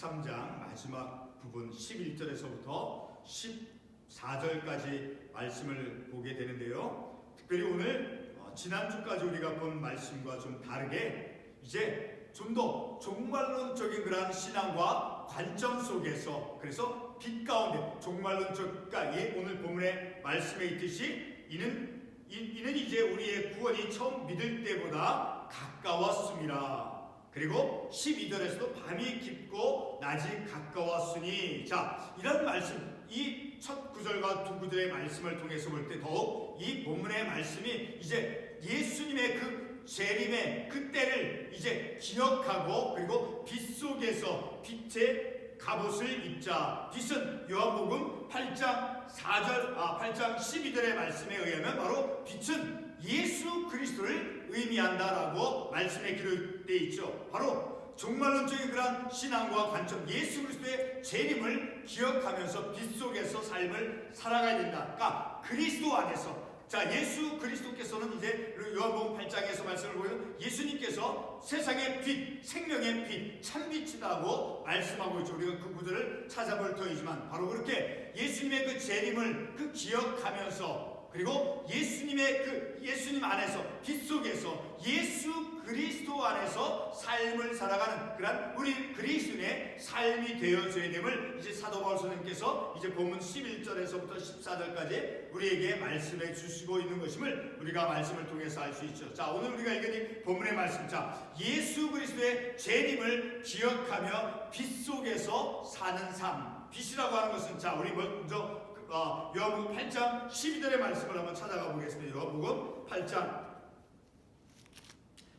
13장 마지막 부분 11절에서부터 14절까지 말씀을 보게 되는데요. 특별히 오늘 어, 지난주까지 우리가 본 말씀과 좀 다르게 이제 좀 더 종말론적인 그러한 신앙과 관점 속에서 그래서 빛 가운데 종말론적 예, 오늘 본문의 말씀에 있듯이 이는 이, 이는 이제 우리의 구원이 처음 믿을 때보다 가까웠습니다. 그리고 12절에서도 밤이 깊고 낮이 가까웠으니 자 이런 말씀 이 첫 구절과 두 구절의 말씀을 통해서 볼 때 더욱 이 본문의 말씀이 이제 예수님의 그 재림의 그때를 이제 기억하고 그리고 빛 속에서 빛의 갑옷을 입자. 빛은 요한복음 8장 4절 아 8장 12절의 말씀에 의하면 바로 빛은 예수 그리스도를 의미한다라고 말씀에 기록 되어 있죠. 바로 종말론적인 그러한 신앙과 관점 예수 그리스도의 재림을 기억하면서 빛 속에서 삶을 살아가야 된다. 그러니까 그리스도 안에서 자 예수 그리스도께서는 이제 요한복음 8장에서 말씀을 보면 예수님께서 세상의 빛, 생명의 빛, 참빛이라고 말씀하고 있죠. 우리가 그 구절을 찾아볼 터이지만 바로 그렇게 예수님의 그 재림을 그 기억하면서 그리고 예수님의 그 예수님 안에서 빛 속에서 예수 그리스도 안에서 삶을 살아가는 그런 우리 그리스도인의 삶이 되어져야 됨을 이제 사도 바울 선생님께서 이제 본문 11절에서부터 14절까지 우리에게 말씀해 주시고 있는 것임을 우리가 말씀을 통해서 알 수 있죠. 자, 오늘 우리가 읽은 이 본문의 말씀. 자, 예수 그리스도의 재림을 기억하며 빛 속에서 사는 삶. 빛이라고 하는 것은 자, 우리 먼저 어, 요한복음 8장 12절의 말씀을 한번 찾아가 보겠습니다. 요한복음 8장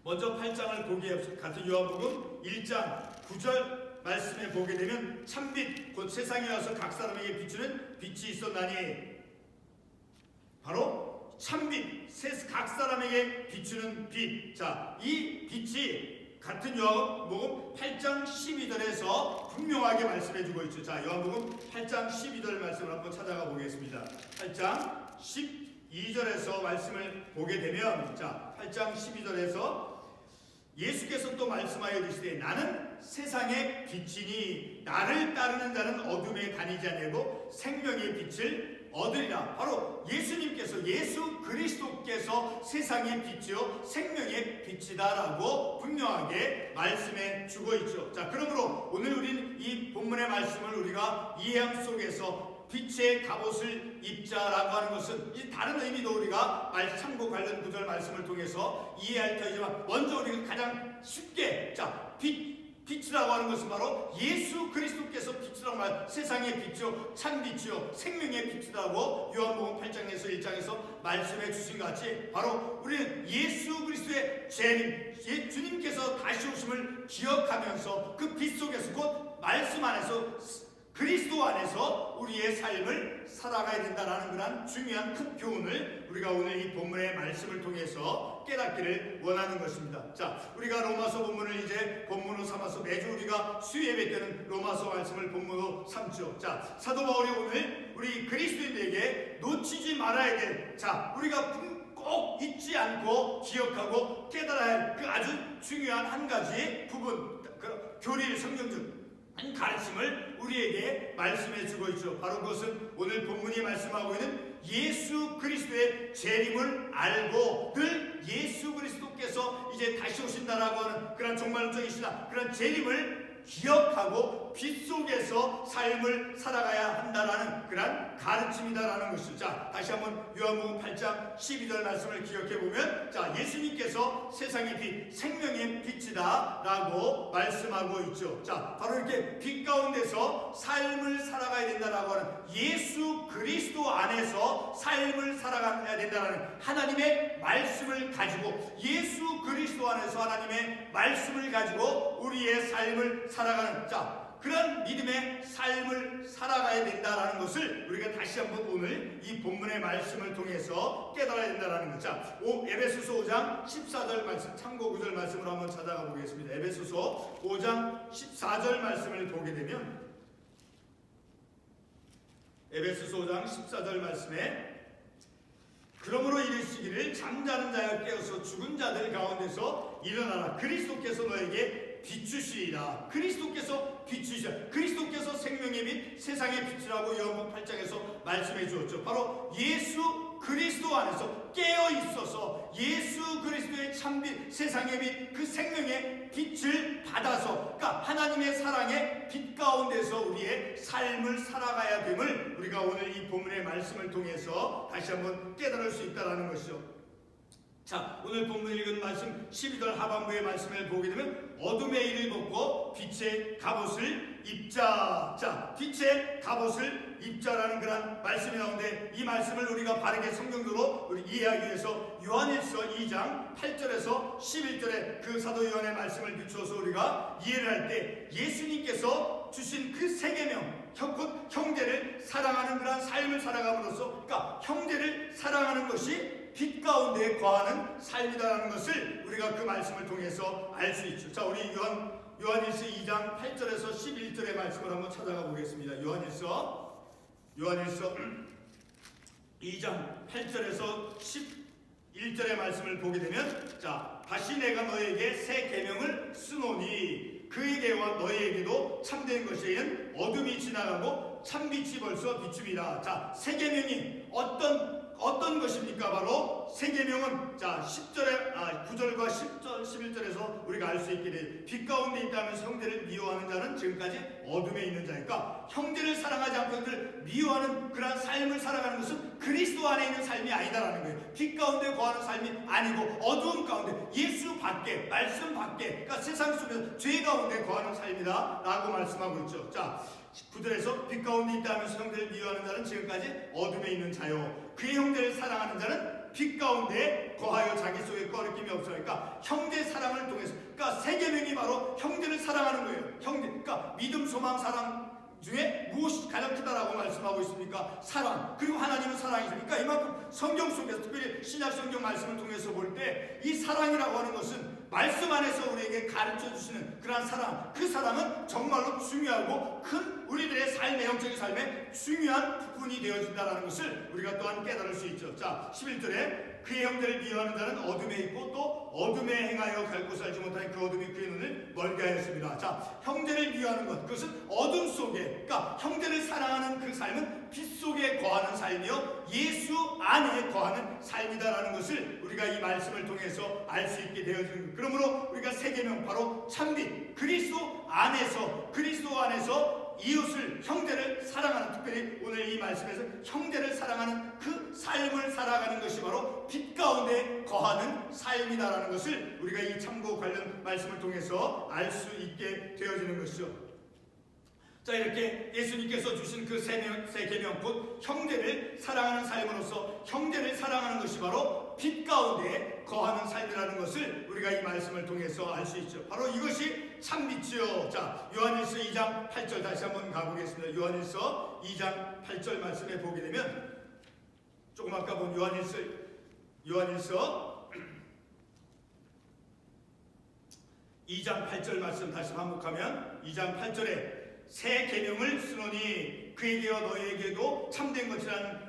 먼저 8장을 보기에 앞서 같은 요한복음 1장 9절 말씀에 보게 되면 참빛 곧 세상에 와서 각 사람에게 비추는 빛이 있었나니 바로 참빛 각 사람에게 비추는 빛. 자, 이 빛이 같은 요한복음 8장 12절에서 분명하게 말씀해 주고 있죠. 자, 요한복음 8장 12절 말씀을 한번 찾아가 보겠습니다. 8장 12절에서 말씀을 보게 되면 자, 8장 12절에서 예수께서 또 말씀하여 이르시되 나는 세상의 빛이니 나를 따르는 자는 어둠에 다니지 아니하고 생명의 빛을 얻으리라. 바로 예수님께서 예수 그리스도께서 세상의 빛이요 생명의 빛이다라고 분명하게 말씀해 주고 있죠. 자, 그러므로 오늘 우리는 이 본문의 말씀을 우리가 이해함 속에서 빛의 갑옷을 입자라고 하는 것은 이 다른 의미도 우리가 말 참고 관련 구절 말씀을 통해서 이해할 터이지만 먼저 우리가 가장 쉽게 자 빛 빛이라고 하는 것은 바로 예수 그리스도께서 빛이라고 말 세상의 빛이요 참 빛이요 생명의 빛이라고 요한복음 8장에서 1장에서 말씀해 주신 것 같이 바로 우리는 예수 그리스도의 재림 예, 주님께서 다시 오심을 기억하면서 그 빛 속에서 곧 말씀 안에서 그리스도 안에서 우리의 삶을 살아가야 된다는 그런 중요한 큰 교훈을 우리가 오늘 이 본문의 말씀을 통해서 깨닫기를 원하는 것입니다. 자, 우리가 로마서 본문을 이제 본문으로 삼아서 매주 우리가 수예배 때는 로마서 말씀을 본문으로 삼죠. 자, 사도 바울이 오늘 우리 그리스도인에게 놓치지 말아야 될, 자, 우리가 꼭 잊지 않고 기억하고 깨달아야 할 그 아주 중요한 한 가지 부분, 그 교리를 성경 중 가르침을 우리에게 말씀해 주고 있죠. 바로 그것은 오늘 본문이 말씀하고 있는 예수 그리스도의 재림을 알고 늘 예수 그리스도께서 이제 다시 오신다라고 하는 그런 종말적이시다. 그런 재림을 기억하고 빛 속에서 삶을 살아가야 한다라는 그런 가르침이다라는 것이죠. 자, 다시 한번 요한복음 8장 12절 말씀을 기억해 보면 자, 예수님께서 세상의 빛, 생명의 빛이다라고 말씀하고 있죠. 자, 바로 이렇게 빛 가운데서 삶을 살아가야 된다라고 하는 예수 그리스도 안에서 삶을 살아가야 된다라는 하나님의 말씀을 가지고 예수 그리스도 안에서 하나님의 말씀을 가지고 우리의 삶을 살아가는 자 그런 믿음의 삶을 살아가야 된다라는 것을 우리가 다시 한번 오늘 이 본문의 말씀을 통해서 깨달아야 된다라는 것. 자, 오, 에베소서 5장 14절 말씀, 참고 9절 말씀으로 한번 찾아가 보겠습니다. 에베소서 5장 14절 말씀을 보게 되면 에베소서 5장 14절 말씀에 그러므로 이르시기를 잠자는 자여 깨어서 죽은 자들 가운데서 일어나라 그리스도께서 너에게 비추시리라 그리스도께서 빛이시죠. 그리스도께서 생명의 빛, 세상의 빛이라고 요한복음 8장에서 말씀해 주었죠. 바로 예수 그리스도 안에서 깨어 있어서 예수 그리스도의 참빛, 세상의 빛, 그 생명의 빛을 받아서, 그러니까 하나님의 사랑의 빛 가운데서 우리의 삶을 살아가야 됨을 우리가 오늘 이 본문의 말씀을 통해서 다시 한번 깨달을 수 있다라는 것이죠. 자, 오늘 본문 읽은 말씀 12절 하반부의 말씀을 보게 되면 어둠의 일을 벗고 빛의 갑옷을 입자. 자, 빛의 갑옷을 입자라는 그런 말씀이 나오는데 이 말씀을 우리가 바르게 성경적으로 우리 이해하기 위해서 요한일서 2장 8절에서 11절에 그 사도 요한의 말씀을 비추어서 우리가 이해를 할 때 예수님께서 주신 그 세계명 형, 형제를 사랑하는 그런 삶을 살아감으로써 그러니까 형제를 사랑하는 것이 빛 가운데 거하는 삶이다라는 것을 우리가 그 말씀을 통해서 알 수 있죠. 자, 우리 요한 요한일서 2장 8절에서 11절의 말씀을 한번 찾아가 보겠습니다. 요한일서 요한일서 2장 8절에서 11절의 말씀을 보게 되면 자, 다시 내가 너에게 새 계명을 쓰노니 그에게와 너에게도 참된 것에는 어둠이 지나가고 참빛이 벌써 비춤이라. 자, 새 계명이 어떤 어떤 것입니까? 바로 세 계명은 자 10절에 아 9절과 10절 11절에서 우리가 알수 돼. 빛 가운데 있다면서 형제를 미워하는 자는 지금까지 어둠에 있는 자니까 형제를 사랑하지 않고 형제를 미워하는 그러한 삶을 살아가는 것은 그리스도 안에 있는 삶이 아니다라는 거예요. 빛 가운데 거하는 삶이 아니고 어두움 가운데 예수 밖에 말씀 밖에 그러니까 세상 속에서 죄 가운데 거하는 삶이다라고 말씀하고 있죠. 자 9절에서 빛 가운데 있다면서 형제를 미워하는 자는 지금까지 어둠에 있는 자요. 그의 형제를 사랑하는 자는 빛 가운데 거하여 자기 속에 꺼리낌이 없어. 그러니까 형제 사랑을 통해서, 그러니까 세 계명이 바로 형제를 사랑하는 거예요. 형제, 그러니까 믿음, 소망, 사랑 중에 무엇이 가장 크다라고 말씀하고 있습니까? 사랑. 그리고 하나님은 사랑이죠. 그러니까 이만큼 성경 속에서 특별히 신약 성경 말씀을 통해서 볼 때 이 사랑이라고 하는 것은 말씀 안에서 우리에게 가르쳐 주시는 그러한 사랑. 그 사랑은 정말로 중요하고 큰 우리들의 삶의 영적인 삶에 중요한 부분이 되어진다는 것을 우리가 또한 깨달을 수 있죠. 자, 11절에 그의 형제를 미워하는 자는 어둠에 있고 또 어둠에 행하여 갈 곳을 알지 못하는 그 어둠이 그의 눈을 멀게 하였습니다. 자, 형제를 미워하는 것 그것은 어둠 속에 그러니까 형제를 사랑하는 그 삶은 빛 속에 거하는 삶이요 예수 안에 거하는 삶이다라는 것을 우리가 이 말씀을 통해서 알 수 있게 것. 그러므로 우리가 세 계명 바로 참빛 그리스도 안에서 그리스도 안에서 이웃을 형제를 사랑하는 특별히 오늘 이 말씀에서 형제를 사랑하는 그 삶을 살아가는 것이 바로 빛 가운데 거하는 삶이다라는 것을 우리가 이 참고 관련 말씀을 통해서 알 수 있게 되어지는 것이죠. 자 이렇게 예수님께서 주신 그세 계명 곧 형제를 사랑하는 삶으로서 형제를 사랑하는 것이 바로 빛 가운데 거하는 삶이라는 것을 우리가 이 말씀을 통해서 알 수 있죠. 바로 이것이 참 빛이요. 자 요한일서 2장 8절 다시 한번 가보겠습니다. 요한일서 2장 8절 말씀에 보게 되면 조금 아까 본 요한일서 요한일서 2장 8절 말씀 다시 반복하면 2장 8절에 새 계명을 쓰노니 그에게와 너에게도 참된 것이라는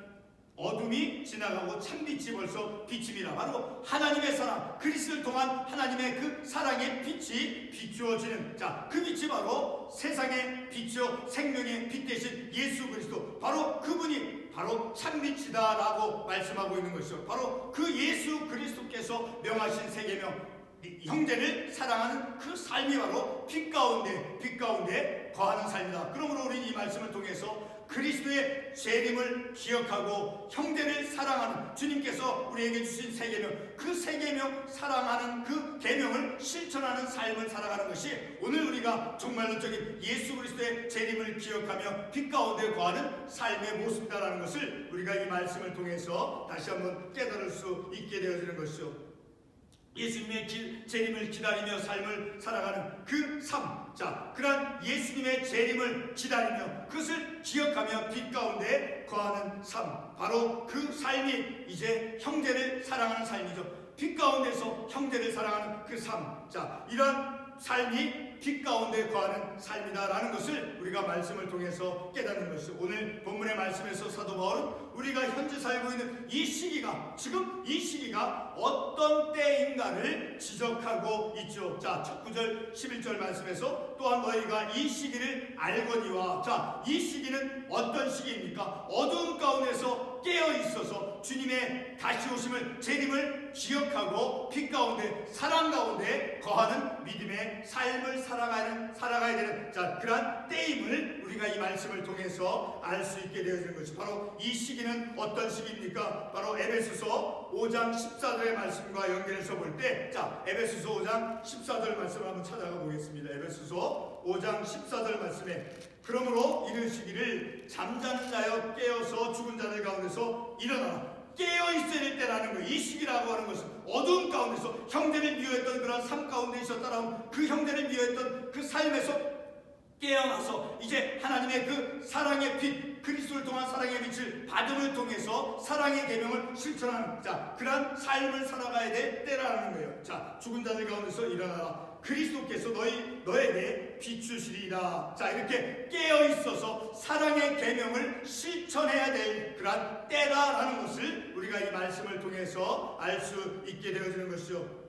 어둠이 지나가고 참빛이 벌써 비침이라 바로 하나님의 사랑 그리스를 통한 하나님의 그 사랑의 빛이 비추어지는 자 그 빛이 바로 세상의 빛이요 생명의 빛 대신 예수 그리스도 바로 그분이 바로 참빛이다라고 말씀하고 있는 것이죠 바로 그 예수 그리스도께서 명하신 세계명 형제를 사랑하는 그 삶이 바로 빛 가운데 빛 가운데 거하는 삶이다. 그러므로 우리 이 말씀을 통해서 그리스도의 재림을 기억하고 형제를 사랑하는 주님께서 우리에게 주신 세 계명 그 세 계명 사랑하는 그 계명을 실천하는 삶을 살아가는 것이 오늘 우리가 정말로적인 예수 그리스도의 재림을 기억하며 빛 가운데 거하는 삶의 모습이다라는 것을 우리가 이 말씀을 통해서 다시 한번 깨달을 수 있게 되어지는 것이죠. 예수님의 길, 재림을 기다리며 삶을 살아가는 그 삶. 자, 그러한 예수님의 재림을 기다리며 그것을 기억하며 빛 가운데 거하는 삶. 바로 그 삶이 이제 형제를 사랑하는 삶이죠. 빛 가운데서 형제를 사랑하는 그 삶. 자, 이런 삶이 빛 가운데 거하는 삶이다라는 것을 우리가 말씀을 통해서 깨닫는 것이죠. 오늘 본문의 말씀에서 사도 바울은 우리가 현재 살고 있는 이 시기가 지금 이 시기가 어떤 때인가를 지적하고 있죠. 자, 첫 구절 11절 말씀에서 또한 너희가 이 시기를 알거니와 자, 이 시기는 어떤 시기입니까? 어두운 가운데서 깨어 있어서 주님의 다시 오심을 재림을 기억하고 빛 가운데 사랑 가운데 거하는 믿음의 삶을 살아가는 살아가야 되는 자 그러한 때임을 우리가 이 말씀을 통해서 알 수 있게 되어지는 것이 바로 이 시기는 어떤 시기입니까? 바로 에베소서 5장 14절의 말씀과 연결해서 볼 때 자 에베소서 5장 14절 말씀을 한번 찾아가 보겠습니다. 에베소서 5장 14절 말씀에 그러므로 이르시기를 잠자는 자여 깨어서 죽은 자들 가운데서 일어나라 깨어 있어야 될 때라는 거예요. 이 시기라고 하는 것은 어두운 가운데서 형제를 미워했던 그런 삶 가운데 있었다라면 그 형제를 미워했던 그 삶에서 깨어나서 이제 하나님의 그 사랑의 빛 그리스도를 통한 사랑의 빛을 받음을 통해서 사랑의 계명을 실천하는 자 그러한 삶을 살아가야 될 때라는 거예요. 자 죽은 자들 가운데서 일어나라. 그리스도께서 너희 너에게 비추시리라. 자 이렇게 깨어 있어서 사랑의 계명을 실천해야 될 그러한 때다라는 것을 우리가 이 말씀을 통해서 알 수 있게 되어지는 것이죠.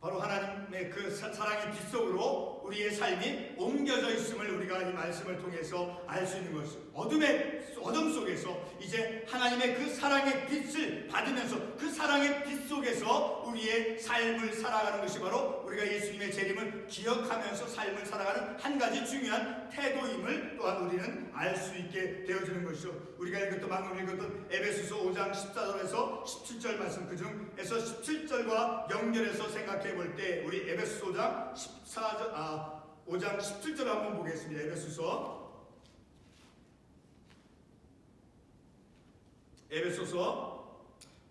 바로 하나님의 그 사- 사랑의 빛 속으로 우리의 삶이 옮겨져 있음을 우리가 이 말씀을 통해서 알 수 있는 것이죠. 어둠의 어둠 속에서 이제 하나님의 그 사랑의 빛을 받으면서 그 사랑의 빛 속에서 우리의 삶을 살아가는 것이 바로 우리가 예수님의 재림을 기억하면서 삶을 살아가는 한 가지 중요한 태도임을 또한 우리는 알 수 있게 되어지는 것이죠. 우리가 읽었던 방금 읽었던 에베소서 5장 14절에서 17절 말씀 그 중에서 17절과 연결해서 생각해 볼 때 우리 에베소서 5장 14절 아 5장 17절 한번 보겠습니다. 에베소서 에베소서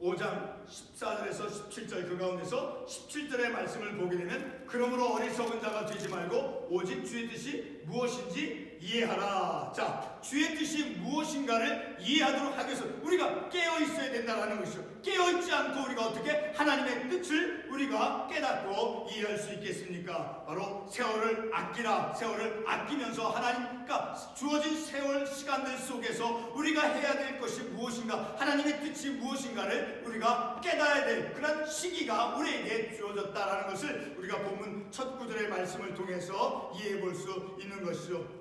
5장 14절에서 17절 그 가운데서 17절의 말씀을 보게 되면 그러므로 어리석은 자가 되지 말고 오직 주의 뜻이 무엇인지 이해하라. 자, 주의 뜻이 무엇인가를 이해하도록 하기 위해서 우리가 깨어 있어야 된다라는 것이죠. 깨어 있지 않고 우리가 어떻게 하나님의 뜻을 우리가 깨닫고 이해할 수 있겠습니까? 바로 세월을 아끼라. 세월을 아끼면서 하나님 그러니까 주어진 세월 시간들 속에서 우리가 해야 될 것이 무엇인가? 하나님의 뜻이 무엇인가를 우리가 깨달아야 될 그런 시기가 우리에게 주어졌다라는 것을 우리가 본문 첫 구절의 말씀을 통해서 이해해 볼 수 있는 것이죠.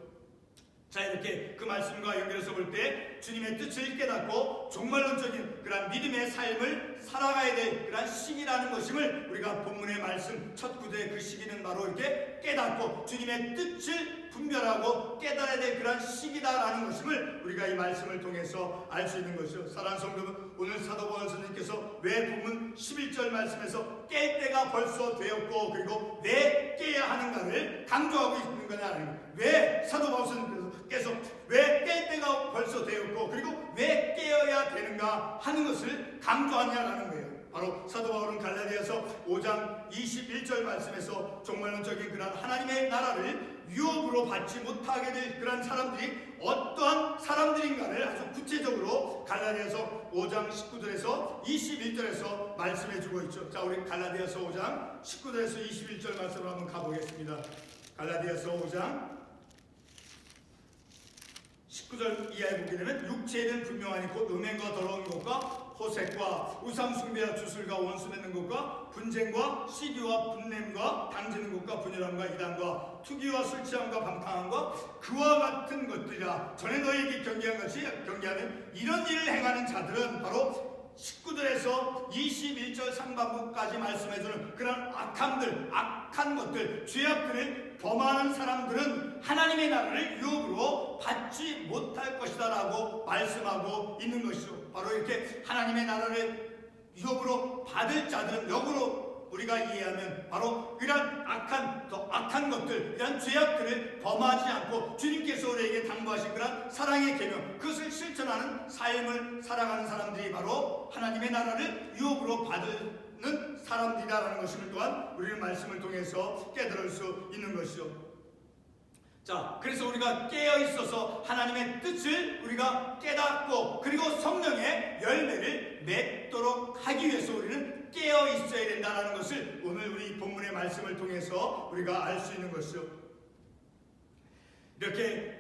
자 이렇게 그 말씀과 연결해서 볼 때 주님의 뜻을 깨닫고 종말론적인 그러한 믿음의 삶을 살아가야 될 그러한 시기라는 것임을 우리가 본문의 말씀 첫 구절의 그 시기는 바로 이렇게 깨닫고 주님의 뜻을 분별하고 깨달아야 될 그러한 시기다라는 것임을 우리가 이 말씀을 통해서 알 수 있는 것이죠. 사랑하는 성도분 오늘 사도 바울 선생님께서 왜 본문 11절 말씀에서 깰 때가 벌써 되었고 그리고 왜 깨야 하는가를 강조하고 있는 거예요. 왜 사도 바울 선생님 께서 왜 깰 때가 벌써 되었고 그리고 왜 깨어야 되는가 하는 것을 강조하냐라는 거예요. 바로 사도 바울은 갈라디아서 5장 21절 말씀에서 정말론적인 그런 하나님의 나라를 유업으로 받지 못하게 될 그런 사람들이 어떠한 사람들인가를 아주 구체적으로 갈라디아서 5장 19절에서 21절에서 말씀해 주고 있죠. 자, 우리 갈라디아서 5장 19절에서 21절 말씀을 한번 가보겠습니다. 갈라디아서 5장 19절 이하에 보게 되면 육체는 분명하니 곧 음행과 더러운 것과 호색과 우상숭배와 주술과 원수 맺는 것과 분쟁과 시기와 분냄과 당지는 것과 분열함과 이단과 투기와 술 취함과 방탕함과 그와 같은 것들이라. 전에 너희에게 경계한 것이 경계하는 이런 일을 행하는 자들은 바로 19절에서 21절 상반부까지 말씀해주는 그런 악함들, 악 한 것들, 죄악들을 범하는 사람들은 하나님의 나라를 유업으로 받지 못할 것이다 라고 말씀하고 있는 것이죠. 바로 이렇게 하나님의 나라를 유업으로 받을 자들은 역으로 우리가 이해하면 바로 이러한 악한 더 악한 것들, 이러한 죄악들을 범하지 않고 주님께서 우리에게 당부하신 그런 사랑의 계명, 그것을 실천하는 삶을 살아가는 사람들이 바로 하나님의 나라를 유업으로 받는 사람들이다라는 것을 또한 우리는 말씀을 통해서 깨달을 수 있는 것이죠. 자, 그래서 우리가 깨어 있어서 하나님의 뜻을 우리가 깨닫고 그리고 성령의 열매를 맺도록 하기 위해서 우리는 깨어 있어야 된다는 것을 오늘 우리 본문의 말씀을 통해서 우리가 알 수 있는 것이죠. 이렇게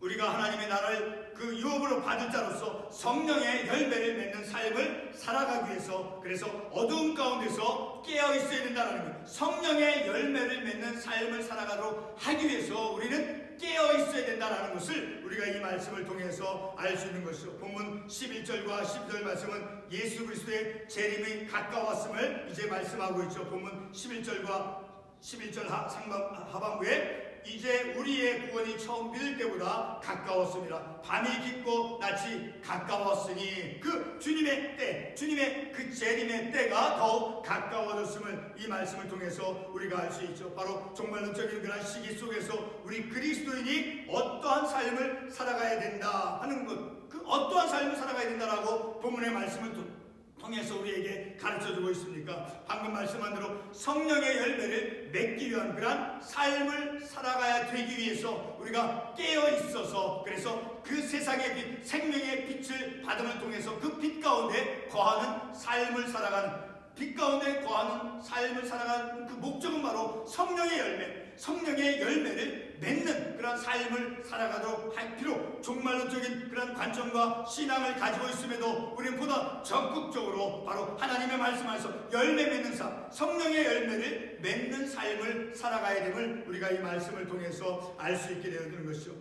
우리가 하나님의 나라를 그 유업으로 받을 자로서 성령의 열매를 맺는 삶을 살아가기 위해서 그래서 어두운 가운데서 깨어 있어야 된다는 것. 성령의 열매를 맺는 삶을 살아가도록 하기 위해서 우리는 깨어 있어야 된다는 것을 우리가 이 말씀을 통해서 알 수 있는 것이죠. 본문 11절과 12절 말씀은 예수 그리스도의 재림이 가까웠음을 이제 말씀하고 있죠. 본문 11절과 11절 하, 상반, 하반부에 이제 우리의 구원이 처음 믿을 때보다 가까웠습니다. 밤이 깊고 낮이 가까웠으니 그 주님의 때, 주님의 그 재림의 때가 더욱 가까워졌음을 이 말씀을 통해서 우리가 알 수 있죠. 바로 종말론적인 그런 시기 속에서 우리 그리스도인이 어떠한 삶을 살아가야 된다 하는 것, 그 어떠한 삶을 살아가야 된다라고 본문의 말씀을 통해서 우리에게 가르쳐 주고 있습니까? 방금 말씀한 대로 성령의 열매를 맺기 위한 그러한 삶을 살아가야 되기 위해서 우리가 깨어 있어서 그래서 그 세상의 빛, 생명의 빛을 받음을 통해서 그 빛 가운데 거하는 삶을 살아가는 빛 가운데 거하는 삶을 살아가는 그 목적은 바로 성령의 열매, 성령의 열매를 맺는 그런 삶을 살아가도록 할 필요, 종말론적인 그런 관점과 신앙을 가지고 있음에도 우리는 보다 적극적으로 바로 하나님의 말씀 안에서 열매 맺는 삶, 성령의 열매를 맺는 삶을 살아가야 됨을 우리가 이 말씀을 통해서 알 수 있게 되어지는 것이죠.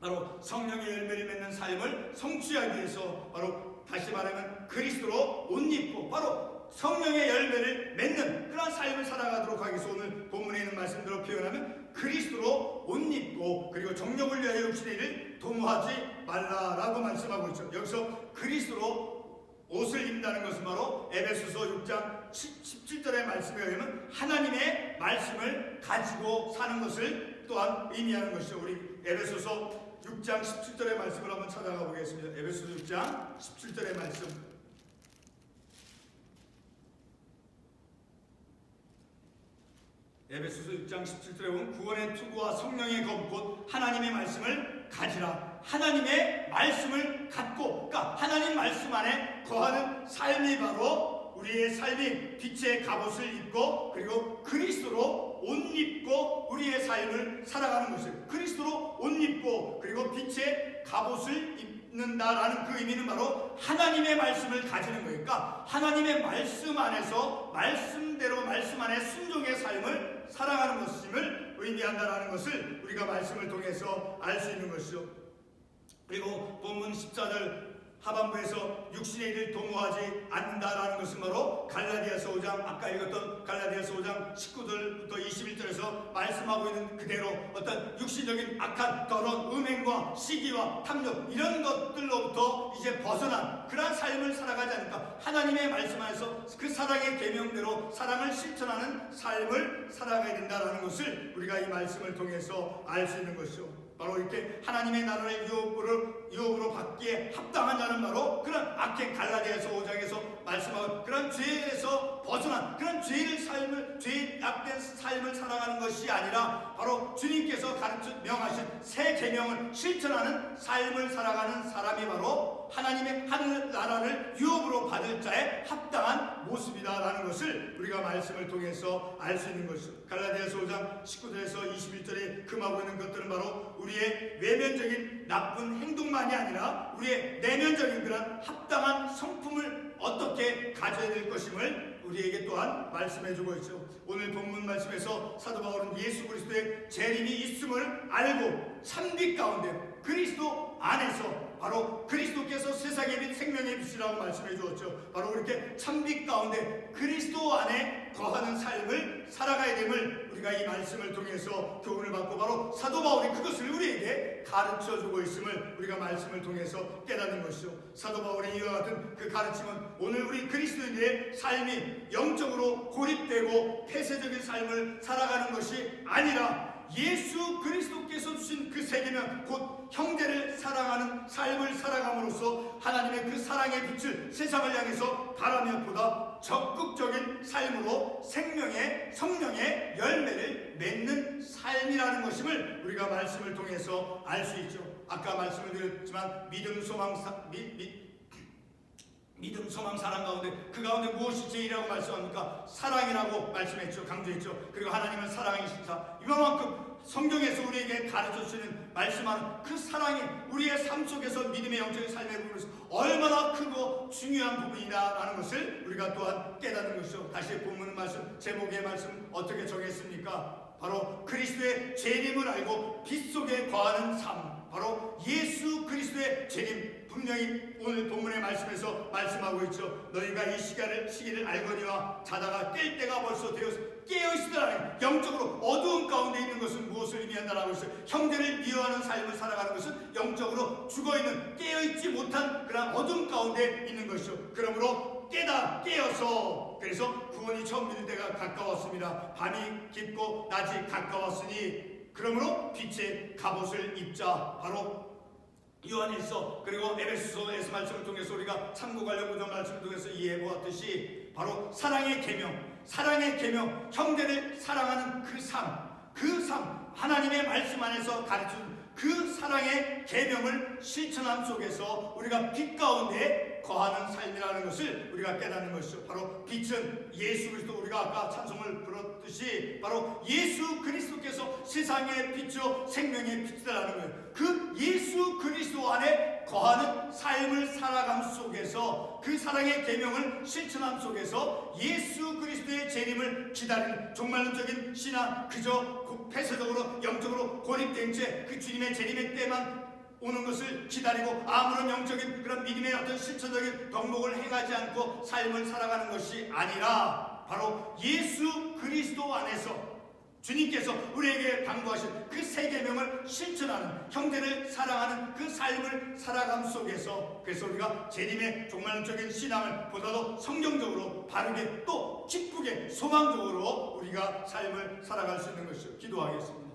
바로 성령의 열매를 맺는 삶을 성취하기 위해서 바로 다시 말하면 그리스도로 옷 입고 바로 성령의 열매를 맺는 그런 삶을 살아가도록 하기 위해서 오늘 본문에 있는 말씀대로 표현하면 그리스도로 옷 입고 그리고 정력을 위하여 육신의 일을 도모하지 말라라고 말씀하고 있죠. 여기서 그리스도로 옷을 입는다는 것은 바로 에베소서 6장 17절의 말씀에 의하면 하나님의 말씀을 가지고 사는 것을 또한 의미하는 것이죠. 우리 에베소서 6장 17절의 말씀을 한번 찾아가 보겠습니다. 에베소서 6장 17절의 말씀. 에베소서 6장 17절에 보면 구원의 투구와 성령의 검곧 하나님의 말씀을 가지라. 하나님의 말씀을 갖고 그러니까 하나님 말씀 안에 거하는 삶이 바로 우리의 삶이 빛의 갑옷을 입고 그리고 그리스도로 옷 입고 우리의 삶을 살아가는 것을 그리스도로 옷 입고 그리고 빛의 갑옷을 입 는다라는 그 의미는 바로 하나님의 말씀을 가지는 거니까 하나님의 말씀 안에서 말씀대로 말씀 안에 순종의 삶을 살아가는 것임을 의미한다라는 것을 우리가 말씀을 통해서 알 수 있는 것이죠. 그리고 본문 14절 하반부에서 육신의 일을 도모하지 않는다라는 것은 바로 갈라디아서 5장 아까 읽었던 갈라디아서 5장 19절부터 21절에서 말씀하고 있는 그대로 어떤 육신적인 악한 더러운 음행과 시기와 탐욕 이런 것들로부터 이제 벗어난 그러한 삶을 살아가지 않을까 하나님의 말씀 안에서 그 사랑의 계명대로 사랑을 실천하는 삶을 살아가야 된다라는 것을 우리가 이 말씀을 통해서 알 수 있는 것이죠. 바로 이렇게 하나님의 나라의 유업으로 유업으로 받기에 합당한 자는 바로 그런 악행 갈라디아서 5장에서 말씀하고 그런 죄에서 벗어난 그런 죄를 삶을 죄 악된 삶을 살아가는 것이 아니라 바로 주님께서 가르쳐 명하신 새 계명을 실천하는 삶을 살아가는 사람이 바로 하나님의 하늘 나라를 유업으로 받을 자의 합당한 모습이다라는 것을 우리가 말씀을 통해서 알 수 있는 것이죠. 갈라디아서 5장 19절에서 21절에 금하고 있는 것들은 바로 우리의 외면적인 나쁜 행동만이 아니라 우리의 내면적인 그런 합당한 성품을 어떻게 가져야 될 것임을 우리에게 또한 말씀해 주고 있죠. 오늘 본문 말씀에서 사도 바울은 예수 그리스도의 재림이 있음을 알고 참빛 가운데 그리스도 안에서 바로 그리스도께서 세상의 빛 생명의 빛이라고 말씀해 주었죠. 바로 그렇게 참빛 가운데 그리스도 안에 거하는 삶을 살아가야 됨을 우리가 이 말씀을 통해서 교훈을 받고 바로 사도 바울이 그것을 우리에게 가르쳐 주고 있음을 우리가 말씀을 통해서 깨닫는 것이죠. 사도 바울의 이와 같은 그 가르침은 오늘 우리 그리스도인의 삶이 영적으로 고립되고 폐쇄적인 삶을 살아가는 것이 아니라 예수 그리스도께서 주신 그 세계면 곧 형제를 사랑하는 삶을 살아감으로써 하나님의 그 사랑의 빛을 세상을 향해서 바라며 보다 적극적인 삶으로 생명의 성령의 열매를 맺는 삶이라는 것임을 우리가 말씀을 통해서 알 수 있죠. 아까 말씀을 드렸지만 믿음, 소망, 사, 미, 미, 믿음, 소망, 사랑 가운데 그 가운데 무엇이 제일이라고 말씀합니까? 사랑이라고 말씀했죠. 강조했죠. 그리고 하나님은 사랑이시다. 이만큼 성경에서 우리에게 가르쳐 주시는 말씀하는 그 사랑이 우리의 삶 속에서 믿음의 영적인 삶의 부분에서 얼마나 크고 중요한 부분이다라는 것을 우리가 또한 깨닫는 것이죠. 다시 본문 말씀, 제목의 말씀 어떻게 정했습니까? 바로 그리스도의 재림을 알고 빛 속에 거하는 삶. 바로 예수 그리스도의 재림 분명히 오늘 본문의 말씀에서 말씀하고 있죠. 너희가 이 시간을 시기를 알거니와 자다가 깰 때가 벌써 되어서 깨어 있으라. 영적으로 어두운 가운데 있는 것은 무엇을 의미한다라고 했어요. 형제를 미워하는 삶을 살아가는 것은 영적으로 죽어 있는 깨어 있지 못한 그런 어둠 가운데 있는 것이죠. 그러므로 깨다 깨어서 그래서 구원이 처음 믿을 때가 가까웠습니다. 밤이 깊고 낮이 가까웠으니 그러므로 빛의 갑옷을 입자 바로 요한일서 그리고 에베소서에서 말씀을 통해서 우리가 참고 관련 구절 말씀을 통해서 이해해 보았듯이 바로 사랑의 계명, 사랑의 계명, 형제를 사랑하는 그 삶, 그 삶, 하나님의 말씀 안에서 가르친 그 사랑의 계명을 실천함 속에서 우리가 빛 가운데 거하는 삶이라는 것을 우리가 깨닫는 것이죠. 바로 빛은 예수 그리스도 우리가 아까 찬송을 부르듯이 바로 예수 그리스도께서 세상의 빛이요 생명의 빛이라는 거예요. 그 예수 그리스도 안에 거하는 삶을 살아감 속에서 그 사랑의 계명을 실천함 속에서 예수 그리스도의 재림을 기다리는 종말론적인 신앙 그저 폐쇄적으로 영적으로 고립된 채 그 주님의 재림의 때만 오는 것을 기다리고 아무런 영적인 그런 믿음의 어떤 실천적인 덕목을 행하지 않고 삶을 살아가는 것이 아니라 바로 예수 그리스도 안에서 주님께서 우리에게 당부하신 그 세계명을 실천하는 형제를 사랑하는 그 삶을 살아감 속에서 그래서 우리가 재림의 종말적인 신앙을 보다도 성경적으로 바르게 또 기쁘게 소망적으로 우리가 삶을 살아갈 수 있는 것이죠. 기도하겠습니다.